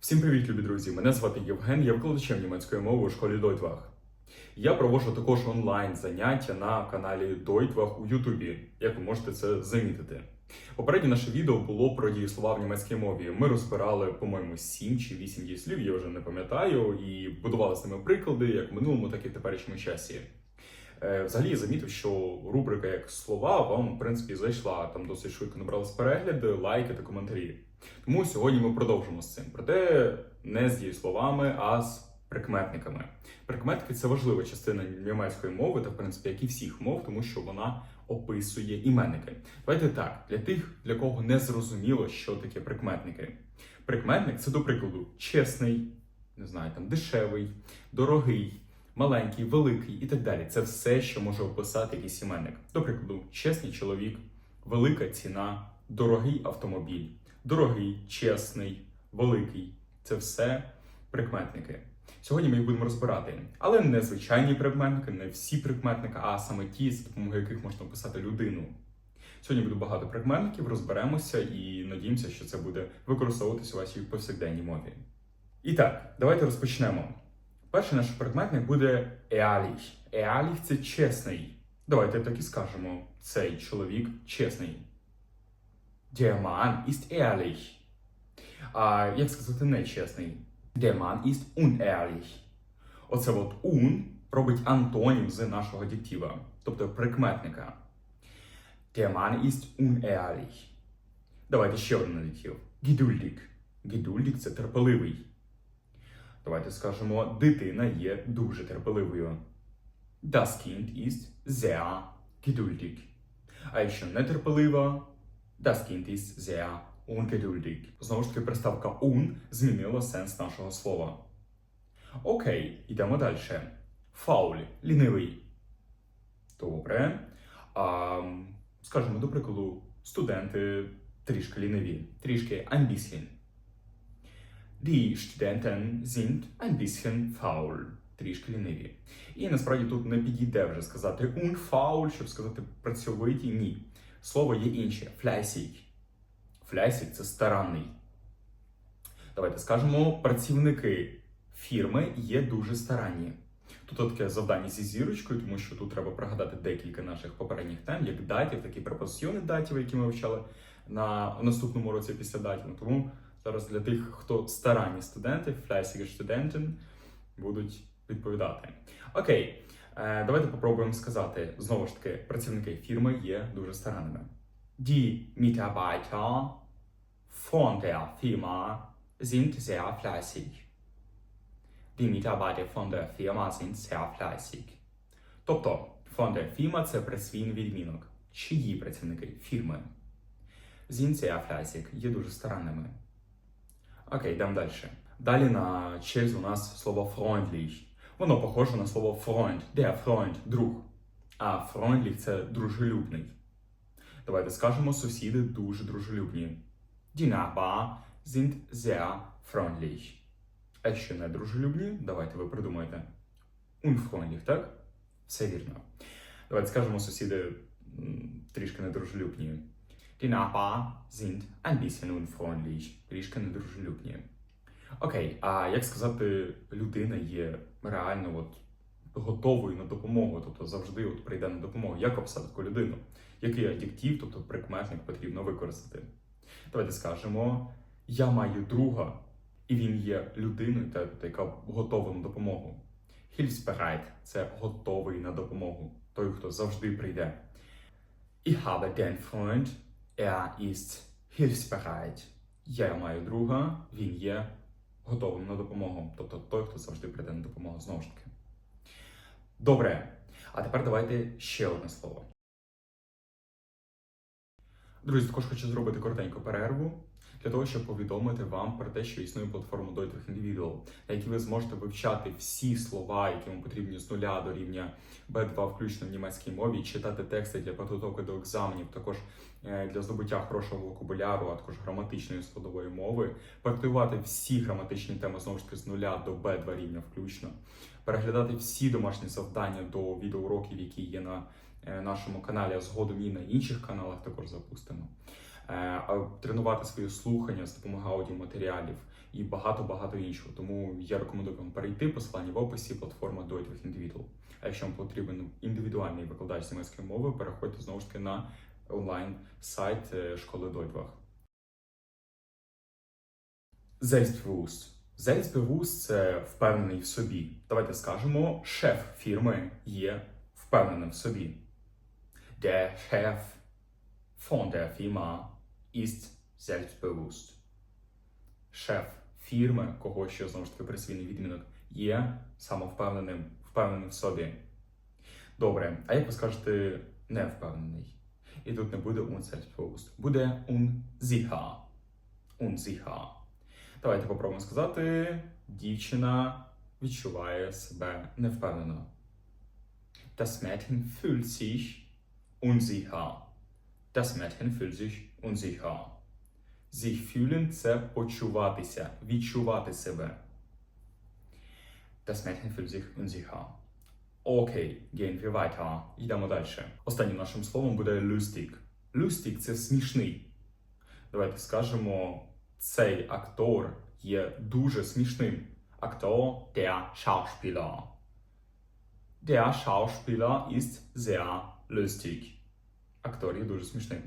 Всім привіт, любі друзі! Мене звати Євген, я викладачем німецької мови у школі Deutwach. Я проводжу також онлайн заняття на каналі Deutwach у Ютубі, як ви можете це замітити. Попереднє наше відео було про дієслова в німецькій мові. Ми розбирали, по-моєму, 7 чи 8 дієслів, я вже не пам'ятаю, і будували з ними приклади як в минулому, так і в теперішньому часі. Е, Взагалі замітив, що рубрика як слова вам, в принципі, зайшла. Там досить швидко набрались перегляди, лайки та коментарі. Тому сьогодні ми продовжимо з цим. Проте не з дієсловами, а з прикметниками. Прикметники це важлива частина німецької мови, та в принципі, як і всіх мов, тому що вона описує іменники. Давайте так, для тих, для кого не зрозуміло, що таке прикметники. Прикметник це, до прикладу, чесний, не знаю, там дешевий, дорогий, маленький, великий і так далі. Це все, що може описати якийсь іменник. До прикладу, чесний чоловік, велика ціна, дорогий автомобіль, дорогий, чесний, великий це все прикметники. Сьогодні ми їх будемо розбирати, але не звичайні прикметники, не всі прикметники, а саме ті, з допомогою яких можна описати людину. Сьогодні буде багато прикметників, розберемося і надіємося, що це буде використовуватися у вашій повсякденній мові. І так, давайте розпочнемо. Перший наш прикметник буде ehrlich. Ehrlich – це чесний. Давайте так і скажемо. Цей чоловік чесний. Der Mann ist. А як сказати нечесний? Der Mann ist. Оце от un робить антонім з нашого діктива, тобто прикметника. Der Mann ist. Давайте ще один адjektiv. Geduldig. Geduldig – це терпеливий. Давайте скажемо, дитина є дуже терпеливою. Das Kind ist sehr geduldig. А якщо нетерпелива, das Kind ist sehr ungeduldig. Знову ж таки, приставка un змінила сенс нашого слова. Окей, йдемо далі. Фауль лінивий. Добре. А, скажімо, до прикладу, студенти трішки ліниві, трішки bisschen. Die Studenten sind ein bisschen faul. Трішки ліниві. І насправді тут не підійде вже сказати unfaul, щоб сказати працьовиті. Ні. Слово є інше. Fleißig. Fleißig – це старанний. Давайте скажемо, працівники фірми є дуже старанні. Тут таке завдання зі зірочкою, тому що тут треба пригадати декілька наших попередніх тем, як датів, так і препозиціони датів, які ми вивчали на наступному році після датів. Тому зараз для тих, хто старанні студенти, fleißige Studenten, будуть відповідати. Окей, е, давайте попробуємо сказати знову ж таки, працівники фірми є дуже старанними. Die Mitarbeiter von der Firma sind sehr fleißig. Die Mitarbeiter von der Firma sind sehr fleißig. Тобто, von der Firma – це присвійний відмінок. Чиї працівники фірми? Sind sehr fleißig – є дуже старанними. Окей, йдемо далі. Далі на черзі у нас слово freundlich. Воно похоже на слово Freund. Der Freund – друг. А freundlich – це дружелюбний. Давайте скажемо, сусіди дуже дружелюбні. Die Nachbarn sind sehr freundlich. Якщо не дружелюбні, давайте ви придумайте. Unfreundlich, так? Все вірно. Давайте скажемо, сусіди трішки недружелюбні. Die Nachbarn sind ein bisschen unfreundlich. Трішки недружелюбні. Окей, а як сказати, людина є реально от готовою на допомогу, тобто завжди от прийде на допомогу. Як описати таку людину? Який адjектив, тобто прикметник потрібно використати? Давайте скажемо: я маю друга, і він є людиною, та, яка готова на допомогу. Hilfsbereit – це готовий на допомогу, той, хто завжди прийде. Ich habe den Freund, er ist hilfsbereit. Я маю друга, він є готовим на допомогу, тобто той, хто завжди прийде на допомогу знову ж таки. Добре. А тепер давайте ще одне слово. Друзі, також хочу зробити коротеньку перерву для того, щоб повідомити вам про те, що існує платформа Deutlich Individual, на якій ви зможете вивчати всі слова, які вам потрібні з нуля до рівня B2, включно в німецькій мові, читати тексти для підготовки до екзаменів, також е, для здобуття хорошого вокабуляру, а також граматичної складової мови, практикувати всі граматичні теми знову ж таки з нуля до B2 рівня включно, переглядати всі домашні завдання до відеоуроків, які є на е, нашому каналі, а згодом і на інших каналах також запустимо. Е, тренувати свої слухання з допомогою аудіоматеріалів, і багато-багато іншого. Тому я рекомендую вам перейти посилання в описі платформа до твоїх індивідуал. А якщо вам потрібен індивідуальний викладач з німецької мови, переходьте знову ж таки на онлайн сайт е, школи Дойтвах. Selbstbewusst. Selbstbewusst – це впевнений в собі. Давайте скажемо, шеф фірми є впевненим в собі. Der Chef von der Firma ist selbstbewusst. Шеф фірми, кого що знову ж таки присвійний відмінок, є самовпевненим, впевненим в собі. Добре, а як ви скажете не впевнений? І тут не буде unselbstbewusst. Буде unsicher. Unsicher. Давайте попробуємо сказати: дівчина відчуває себе невпевнено. Das Mädchen fühlt sich unsicher. Das Mädchen fühlt sich unsicher. Sich fühlen – це почуватися, відчувати себе. Das Mädchen fühlt sich unsicher. Окей, gehen wir weiter. Йдемо далі. Останнім нашим словом буде lustig. Lustig – це смішний. Давайте скажемо, цей актор є дуже смішним. Актор der Schauspieler. Der Schauspieler ist sehr lustig. Актор є дуже смішним.